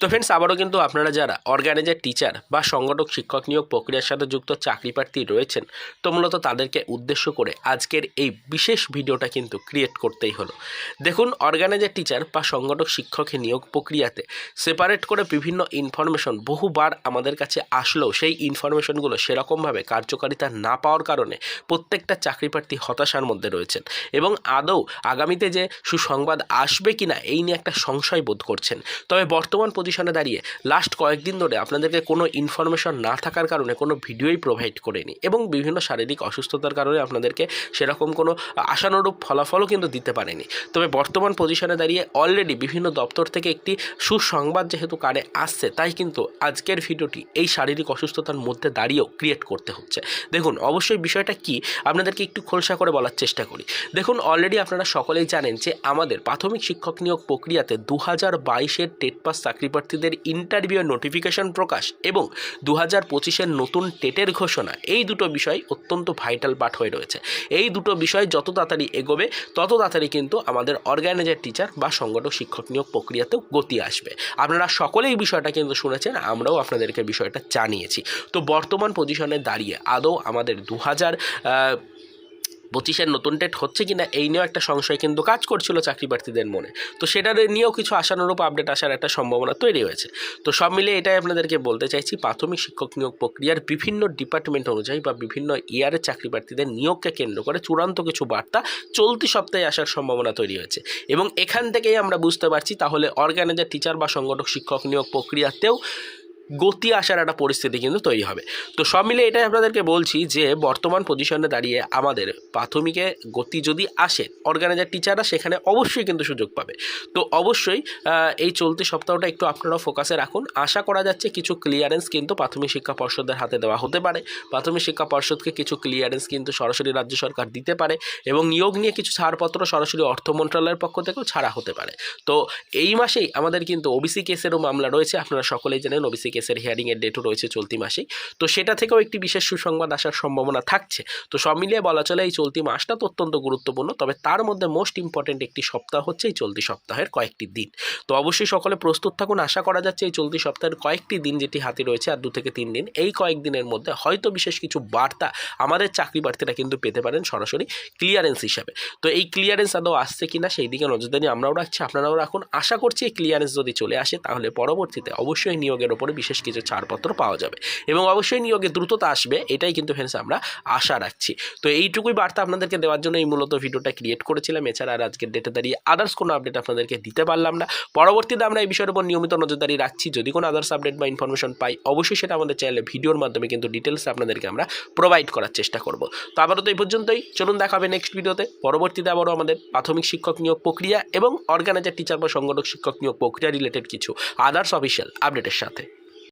তো ফ্রেন্ডস আবারও কিন্তু আপনারা যারা অর্গানাইজার টিচার বা সংগঠক, শিক্ষক নিয়োগ প্রক্রিয়ার সাথে যুক্ত চাকরি প্রার্থী রয়েছেন, তো মূলত তাদেরকে উদ্দেশ্য করে আজকের এই বিশেষ ভিডিওটা কিন্তু ক্রিয়েট করতেই হলো। দেখুন অর্গানাইজার টিচার বা সংগঠক শিক্ষকের নিয়োগ প্রক্রিয়াতে সেপারেট করে বিভিন্ন ইনফরমেশন বহুবার আমাদের কাছে আসলেও সেই ইনফরমেশনগুলো সেরকমভাবে কার্যকারিতা না পাওয়ার কারণে প্রত্যেকটা চাকরি প্রার্থী হতাশার মধ্যে রয়েছেন এবং আদৌ আগামীতে যে সুসংবাদ আসবে কিনা, এই নিয়ে একটা সংশয় বোধ করছেন। তবে বর্তমান পজিশনে দাঁড়িয়ে লাস্ট কয়েকদিন ধরে আপনাদেরকে কোনো ইনফরমেশন না থাকার কারণে কোনো ভিডিওই প্রোভাইড করেনি এবং বিভিন্ন শারীরিক অসুস্থতার কারণে আপনাদেরকে সেরকম কোনো আশানুরূপ ফলাফলও কিন্তু দিতে পারেনি। তবে বর্তমান পজিশনে দাঁড়িয়ে অলরেডি বিভিন্ন দপ্তর থেকে একটি সুসংবাদ যেহেতু কানে আসছে, তাই কিন্তু আজকের ভিডিওটি এই শারীরিক অসুস্থতার মধ্যে দাঁড়িয়েও ক্রিয়েট করতে হচ্ছে। দেখুন, অবশ্যই বিষয়টা কি? আপনাদেরকে একটু খোলসা করে বলার চেষ্টা করি। দেখুন অলরেডি আপনারা সকলেই জানেন যে আমাদের প্রাথমিক শিক্ষক নিয়োগ প্রক্রিয়াতে দু হাজার বাইশের টেট পাস চাকরি প্রার্থীদের ইন্টারভিউ নোটিফিকেশন প্রকাশ এবং দু হাজার পঁচিশের নতুন টেটের ঘোষণা, এই দুটো বিষয় অত্যন্ত ভাইটাল পার্ট হয়ে রয়েছে। এই দুটো বিষয় যত তাড়াতাড়ি এগোবে, তত তাড়াতাড়ি কিন্তু আমাদের অর্গানাইজার টিচার বা সংগঠক, শিক্ষক নিয়োগ প্রক্রিয়াতেও গতি আসবে। আপনারা সকলেই বিষয়টা কিন্তু শুনেছেন, আমরাও আপনাদেরকে বিষয়টা জানিয়েছি। তো বর্তমান পজিশনে দাঁড়িয়ে আদৌ আমাদের দু হাজার পঁচিশের নতুন ডেট হচ্ছে কিনা, এই নিয়েও একটা সংশয় কিন্তু কাজ করছিল চাকরি প্রার্থীদের মনে। তো সেটার নিয়েও কিছু আশানুরূপ আপডেট আসার একটা সম্ভাবনা তৈরি হয়েছে। তো সব মিলে এটাই আপনাদেরকে বলতে চাইছি, প্রাথমিক শিক্ষক নিয়োগ প্রক্রিয়ার বিভিন্ন ডিপার্টমেন্ট অনুযায়ী বা বিভিন্ন ইয়ারের চাকরি প্রার্থীদের নিয়োগকে কেন্দ্র করে চূড়ান্ত কিছু বার্তা চলতি সপ্তাহে আসার সম্ভাবনা তৈরি হয়েছে। এবং এখান থেকেই আমরা বুঝতে পারছি, তাহলে অর্গানাইজার টিচার বা সংগঠক শিক্ষক নিয়োগ প্রক্রিয়াতেও গতি আসার একটা পরিস্থিতি কিন্তু তৈরি হবে। তো সব মিলে এটাই আপনাদেরকে বলছি যে, বর্তমান পজিশনে দাঁড়িয়ে আমাদের প্রাথমিকে গতি যদি আসে অর্গানাইজার টিচাররা সেখানে অবশ্যই কিন্তু সুযোগ পাবে। তো অবশ্যই এই চলতি সপ্তাহটা একটু আপনারা ফোকাসে রাখুন। আশা করা যাচ্ছে কিছু ক্লিয়ারেন্স কিন্তু প্রাথমিক শিক্ষা পর্ষদের হাতে দেওয়া হতে পারে। প্রাথমিক শিক্ষা পর্ষদকে কিছু ক্লিয়ারেন্স কিন্তু সরাসরি রাজ্য সরকার দিতে পারে এবং নিয়োগ নিয়ে কিছু ছাড়পত্র সরাসরি অর্থ মন্ত্রণালয়ের পক্ষ থেকেও ছাড়া হতে পারে। তো এই মাসেই আমাদের কিন্তু ওবিসি কেসেরও মামলা রয়েছে। আপনারা সকলেই জানেন ওবিসি কেসের হিয়ারিংয়ের ডেটও রয়েছে চলতি মাসেই। তো সেটা থেকেও একটি বিশেষ সুসংবাদ আসার সম্ভাবনা থাকছে। তো সব মিলিয়ে বলা চলে এই চলতি মাসটা তো অত্যন্ত গুরুত্বপূর্ণ, তবে তার মধ্যে মোস্ট ইম্পর্টেন্ট একটি সপ্তাহ হচ্ছে এই চলতি সপ্তাহের কয়েকটি দিন। তো অবশ্যই সকলে প্রস্তুত থাকুন, আশা করা যাচ্ছে এই চলতি সপ্তাহের কয়েকটি দিন যেটি হাতে রয়েছে আর দু থেকে তিন দিন, এই কয়েকদিনের মধ্যে হয়তো বিশেষ কিছু বার্তা আমাদের চাকরি প্রার্থীরা কিন্তু পেতে পারেন সরাসরি ক্লিয়ারেন্স হিসাবে। তো এই ক্লিয়ারেন্স আদৌ আসছে কিনা সেই দিকে নজরদারি আমরাও রাখছি, আপনারাও রাখুন। আশা করছি এই ক্লিয়ারেন্স যদি চলে আসে তাহলে পরবর্তীতে অবশ্যই নিয়োগের ওপরে বিশেষ কিছু ছাড়পত্র পাওয়া যাবে। এবং অবশ্যই নিয়োগে দ্রুততা আসবে, এটাই কিন্তু ফ্রেন্ডস আমরা আশা রাখছি। তো এইটুকুই বার্তা আপনাদেরকে দেওয়ার জন্য এই মূলত ভিডিওটা ক্রিয়েট করেছিলাম। এছাড়া আর আজকের ডেটে দাঁড়িয়ে আদার্স কোনো আপডেট আপনাদেরকে দিতে পারলাম না। পরবর্তীতে আমরা এই বিষয়ের উপর নিয়মিত নজরদারি রাখছি। যদি কোনো আদার্স আপডেট বা ইনফরমেশন পাই, অবশ্যই সেটা আমাদের চ্যানেলে ভিডিওর মাধ্যমে কিন্তু ডিটেলস আপনাদেরকে আমরা প্রোভাইড করার চেষ্টা করব। তো আবারও তো এই পর্যন্তই। চলুন দেখা হবে নেক্সট ভিডিওতে পরবর্তীতে আবারও আমাদের প্রাথমিক শিক্ষক নিয়োগ প্রক্রিয়া এবং অর্গানাইজার টিচার বা সংগঠক শিক্ষক নিয়োগ প্রক্রিয়া রিলেটেড কিছু আদার্স অফিসিয়াল আপডেটের সাথে।